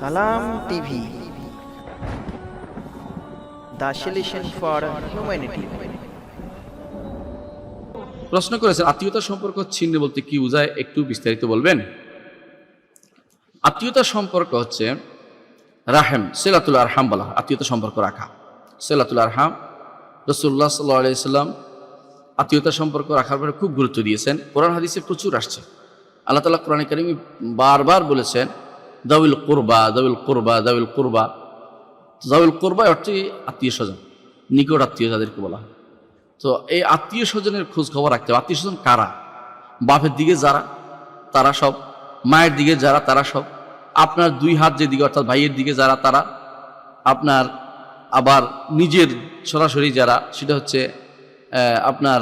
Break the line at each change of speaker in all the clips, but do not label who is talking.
সালাম TV. For humanity.
প্রশ্ন করেছেন আত্মীয়তা সম্পর্ক ছিন্ন বলতে কি বোঝায়? একটু বিস্তারিত বলবেন? আত্মীয়তার সম্পর্ক হচ্ছে রাহেম, সেলাতুল আরহাম বলা আত্মীয়তা সম্পর্ক রাখা। সেলাতুল আরহাম রসুল্লাহ সাল্লাহ সাল্লাম আত্মীয়তা সম্পর্ক রাখার পরে খুব গুরুত্ব দিয়েছেন। কোরআন হাদিসে প্রচুর আসছে। আল্লাহ তালা কোরআন কারিমি বারবার বলেছেন দাউল কোরবা দাউল কোরবা দাউল কোরবা। দাউল কোরবা অর্থে আত্মীয় স্বজন, নিকট আত্মীয় যাদেরকে বলা হয়। তো এই আত্মীয় স্বজনের খোঁজ খবর রাখতে হবে। আত্মীয় স্বজন কারা? বাপের দিকে যারা, তারা সব। মায়ের দিকে যারা, তারা সব। আপনার দুই হাত যেদিকে অর্থাৎ ভাইয়ের দিকে যারা, তারা। আপনার আবার নিজের সরাসরি যারা, সেটা হচ্ছে আপনার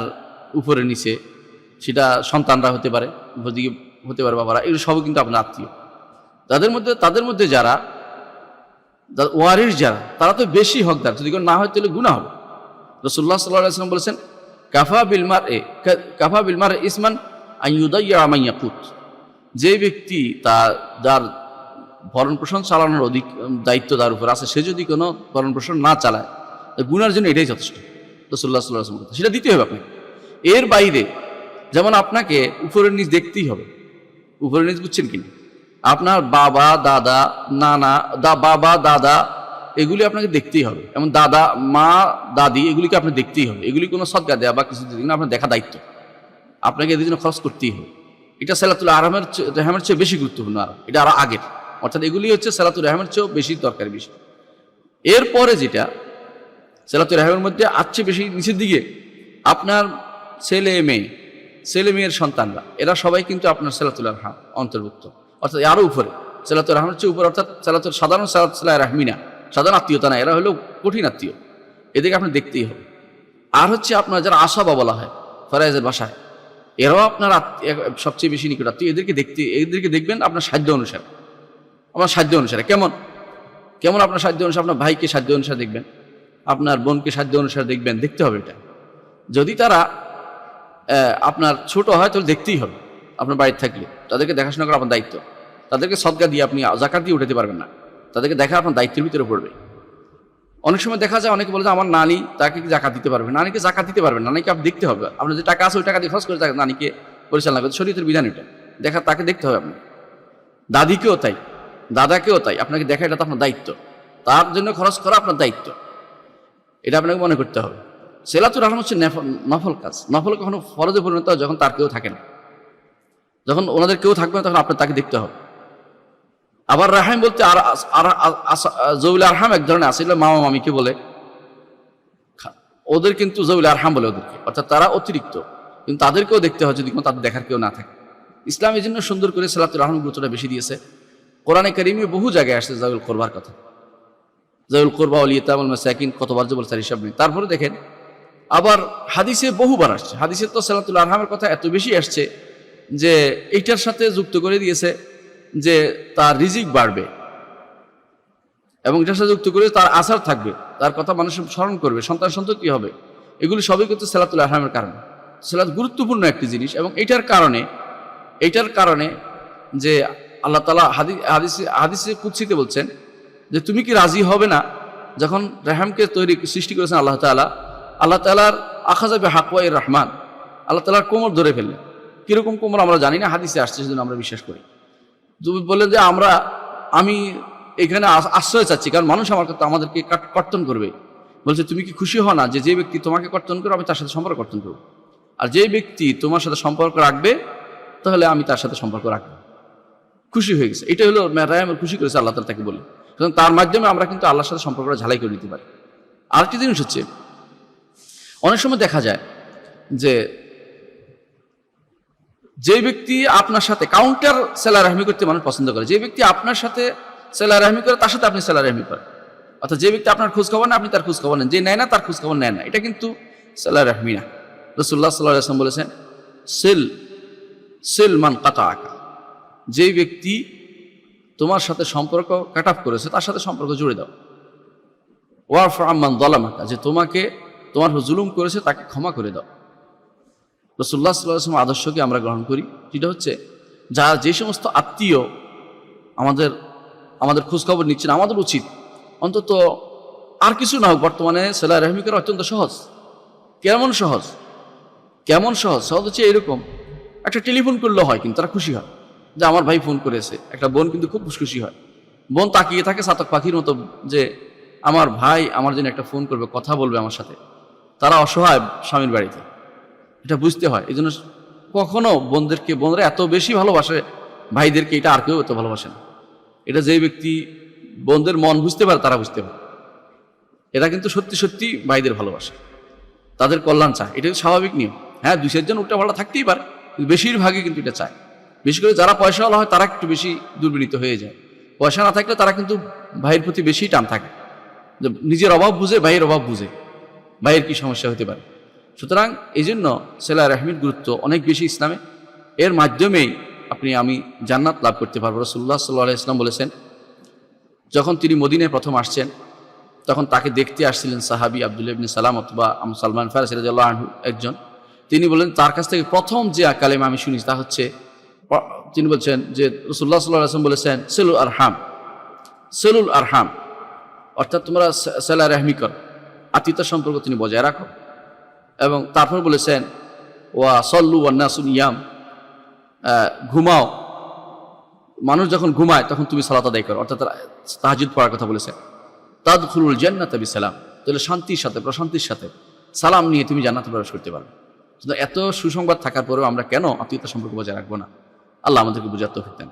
উপরে নিচে। সেটা সন্তানরা হতে পারে, উপর দিকে হতে পারে বাবারা। এগুলো সবই কিন্তু আপনার আত্মীয়। তাদের মধ্যে তাদের মধ্যে যারা ওয়ারিস যারা, তারা তো বেশি হকদার। যদি কেউ না হয়, তাহলে গুণা হবে। রসুল্লাহ সাল্লাম বলেছেন, কাফা বিলমার এ কাফা বিলমার ইসমান আইয়ুদাইয়া আমাইয়াকুত যে ব্যক্তি তার, যার ভরণ পোষণ চালানোর অধিক দায়িত্ব তার উপর আছে, সে যদি কোনো ভরণ পোষণ না চালায় গুনার জন্য এটাই যথেষ্ট। রসুল্লাহ সাল্লাহ সেটা দিতে হবে আপনাকে। এর বাইরে, যেমন আপনাকে উপরের নিচ দেখতেই হবে। উপরের নিচ বুঝছেন কিনা? আপনার বাবা, দাদা, নানা, দা, বাবা, দাদা, এগুলি আপনাকে দেখতেই হবে। এবং দাদা, মা, দাদি, এগুলিকে আপনি দেখতেই হবে। এগুলি কোনো সদ্গা দেওয়া বা কিছু না, আপনার দেখা দায়িত্ব। আপনাকে এদের জন্য খরচ করতেই হবে। এটা সালাতুল আরামের রেহামের চেয়ে বেশি গুরুত্বপূর্ণ আর এটা আরও আগের। অর্থাৎ এগুলি হচ্ছে সালাতুল রেহামের চেয়েও বেশি দরকারি বিষয়। এরপরে যেটা, সালাতুল রেহামের মধ্যে আছে বেশি নিচের দিকে আপনার ছেলে মেয়ে ছেলে মেয়ের সন্তানরা, এরা সবাই কিন্তু আপনার সালাতুল রহমান অন্তর্ভুক্ত। অর্থাৎ আরও উপরে সালাতুল রহমানের চেয়ে উপরে, অর্থাৎ সালাতুল সাধারণ সালাত সালাতুল্লাহ রাহমিনা, সাধারণ আত্মীয়তা না এরা হলো কঠিন আত্মীয়। এদিকে আপনি দেখতেই হবে। আর হচ্ছে আপনার যারা আশাবা বলা হয়, ফরাইজের বাসায়, এরাও আপনার সবচেয়ে বেশি নিকট আত্মীয়। এদেরকে দেখতে, এদেরকে দেখবেন আপনার সাধ্য অনুসারে। আপনার সাধ্য অনুসারে, কেমন? কেমন আপনার সাধ্য অনুসারে? আপনার ভাইকে সাধ্য অনুসারে দেখবেন, আপনার বোনকে সাধ্য অনুসারে দেখবেন, দেখতে হবে এটা। যদি তারা আপনার ছোট হয় তাহলে দেখতেই হবে। আপনার বাড়িতে থাকলে। তাদেরকে দেখাশোনা করা আপনার দায়িত্ব। তাদেরকে সদগা দিয়ে আপনি জাকাত দিয়ে উঠাতে পারবেন না। তাদেরকে দেখা আপনার দায়িত্বের ভিতরে পড়বে। অনেক সময় দেখা যায়, অনেকে বলে যে, আমার নানি তাকে জাকাত দিতে পারবে? নানিকে জাকাত দিতে পারবেন নানিকে আপনি দেখতে হবে। আপনার যে টাকা আছে, ওই টাকা দিয়ে খরচ করে নানিকে পরিচালনা করতে শরীরের বিধান এটা। দেখা, তাকে দেখতে হবে আপনি দাদিকেও তাই। দাদাকেও তাই। আপনাকে দেখা, এটা তো আপনার দায়িত্ব। তার জন্য খরচ করা আপনার দায়িত্ব। এটা আপনাকে মনে করতে হবে। সেলাতুর রহমান হচ্ছে নেফ- নফল কাজ। নফল কখনো ফরজে পরিণত যখন তার কেউ থাকে না। যখন ওনাদের কেউ থাকবে না, তখন আপনার তাকে দেখতে হবে। আবার রাহাম বলতে, আর জৌল আরহাম এক ধরনের এগুলো মামা মামিকে বলে। ওদের কিন্তু জৌল আরহাম বলে ওদেরকে, অর্থাৎ তারা অতিরিক্ত। কিন্তু তাদেরকেও দেখতে হয় যদি কোনো, তাদের দেখার কেউ না থাকে। ইসলাম এই জন্য সুন্দর করে সালাতুর রহমান গুরুত্বটা বেশি দিয়েছে। কোরআনে কারিমে বহু জায়গায় আসছে জাউল করবার কথা। জাউল কোরবা অলিয়তামুল মাসাকিন, কতবার যে বলছে হিসাব নেই। তারপরে দেখেন, আবার হাদিসে বহুবার আসছে। হাদিসে তো সালাতুল আরহামের কথা এত বেশি আসছে যে এইটার সাথে যুক্ত করে দিয়েছে যে তার রিজিক বাড়বে এবং এটার সাথে যুক্ত করে তার আসার থাকবে, তার কথা মানুষ স্মরণ করবে, সন্তান সন্ততি হবে? এগুলি সবই কিন্তু সালাতুল আহরামের কারণে। সালাত গুরুত্বপূর্ণ একটি জিনিস এবং এইটার কারণে এইটার কারণে যে আল্লাহ তালা হাদি, হাদিসে হাদিসে কুৎসিতে বলছেন যে তুমি কি রাজি হবে না যখন রেহামকে তৈরি, সৃষ্টি করেছেন আল্লাহ তালা আল্লাহ তালার আখাজাবে হাকুয়াই রহমান, আল্লাহ তালার কোমর ধরে ফেললেন। কীরকম কোমর আমরা জানি না, হাদিসে আসছে সেজন্য আমরা বিশ্বাস করি। তুমি বললেন যে আমরা, আমি এখানে আশ্রয় চাচ্ছি, কারণ মানুষ আমার কথা আমাদেরকে কর্তন করবে। বলছে, তুমি কি খুশি হও না যে যে ব্যক্তি তোমাকে কর্তন করবে, আমি তার সাথে সম্পর্ক কর্তন করব? আর যে ব্যক্তি তোমার সাথে সম্পর্ক রাখবে, তাহলে আমি তার সাথে সম্পর্ক রাখব। খুশি হয়ে গেছে। এটা হলো রায়ামের খুশি করেছে, আল্লাহ তালা তাকে বলে কারণ তার মাধ্যমে আমরা কিন্তু আল্লাহর সাথে সম্পর্কটা ঝালাই করে নিতে পারি। আরেকটি জিনিস হচ্ছে, অনেক সময় দেখা যায় যে যে ব্যক্তি আপনার সাথে কাউন্টার সেলা রাহমি করতে মানুষ পছন্দ করে, যে ব্যক্তি আপনার সাথে সেলা রাহমি করে, তার সাথে আপনি সেলা রাহমি করেন। অর্থাৎ যে ব্যক্তি আপনার খোঁজ খবর না আপনি তার খোঁজ খবর নেন। যে নেয় না, তার খোঁজ খবর নেয় না। এটা কিন্তু সেলা রাহমি না। রসুল্লাহ সাল্লাহ আসলাম বলেছেন, সেল সেল মান কাটা আঁকা যেই ব্যক্তি তোমার সাথে সম্পর্ক কাট আপ করেছে, তার সাথে সম্পর্ক জুড়ে দাও। ওয়ার ফরাম্মান দলামাকা যে তোমাকে, তোমার জুলুম করেছে, তাকে ক্ষমা করে দাও। রসুল্লাহ সাল্লাহ আদর্শকে আমরা গ্রহণ করি। যেটা হচ্ছে যা যে সমস্ত আত্মীয় আমাদের আমাদের খোঁজখবর নিচ্ছেন, আমাদের উচিত। অন্তত আর কিছু না হোক, বর্তমানে সেলাই রহমি করা অত্যন্ত সহজ। কেমন সহজ? কেমন সহজ? সহজ হচ্ছে এরকম, একটা টেলিফোন করলে হয় কিন্তু তারা খুশি হয়। যে আমার ভাই ফোন করেছে, একটা বোন কিন্তু খুব খুশি হয়। বোন তাকিয়ে থাকে সাতক পাখির মতো যে, আমার ভাই আমার জন্য একটা ফোন করবে, কথা বলবে আমার সাথে। তারা অসহায় স্বামীর বাড়িতে। এটা বুঝতে হয়। এই জন্য কখনো বোনদেরকে বোনরা এত বেশি ভালোবাসে, ভাইদেরকে এটা আর কেউ এত ভালোবাসে না। এটা যে ব্যক্তি বোনদের মন বুঝতে পারে, তারা বুঝতে পারে। এরা কিন্তু সত্যি সত্যি ভাইদের ভালোবাসে। তাদের কল্যাণ চায়। এটা স্বাভাবিক নিয়ম। হ্যাঁ দুই চারজন উল্টা পাল্টা থাকতেই পারে বেশিরভাগই কিন্তু এটা চায়। বিশেষ করে যারা পয়সাওয়ালা হয়, তারা একটু বেশি দুর্বিনীত হয়ে যায়। পয়সা না থাকলে তারা কিন্তু ভাইয়ের প্রতি বেশি টান থাকে। নিজের অভাব বুঝে, ভাইয়ের অভাব বুঝে। ভাইয়ের কি সমস্যা হতে পারে? সুতরাং এই জন্য সেলা রাহমির গুরুত্ব অনেক বেশি ইসলামে। এর মাধ্যমেই আপনি, আমি জান্নাত লাভ করতে পারব। রসুল্লাহ সাল্লাহ ইসলাম বলেছেন, যখন তিনি মদিনায় প্রথম আসছেন, তখন তাকে দেখতে আসছিলেন সাহাবি আবদুল্লাহ ইবনে সালাম অথবা আম সালমান ফারাস রাজিয়াল্লাহু আনহু একজন। তিনি বলেন তার কাছ থেকে প্রথম যে কালেমা আমি শুনি তা হচ্ছে, তিনি বলছেন যে রসুল্লাহ সাল্লাহ আসলাম বলেছেন, সেলুল আরহাম সেলুল আরহাম। অর্থাৎ তোমরা সেলা রেহমি কর। আত্মীয়তার সম্পর্ক তিনি বজায় রাখো। এবং তারপর বলেছেন, ওয়া সল্লু ওয়ান্নাসুন ইয়াম। ঘুমাও। মানুষ যখন ঘুমায়, তখন তুমি সালাত আদায় করো, অর্থাৎ তাহাজুদ পড়ার কথা বলেছেন। তাদ খুলুল জান্নাত সালাম তাহলে শান্তির সাথে, প্রশান্তির সাথে সালাম নিয়ে তুমি জান্নাতে প্রবেশ করতে পারবে। কিন্তু এত সুসংবাদ থাকার পরেও আমরা কেন আত্মীয়তা সম্পর্ক বজায় রাখব না? আল্লাহ আমাদেরকে বুঝার তৌফিক দেন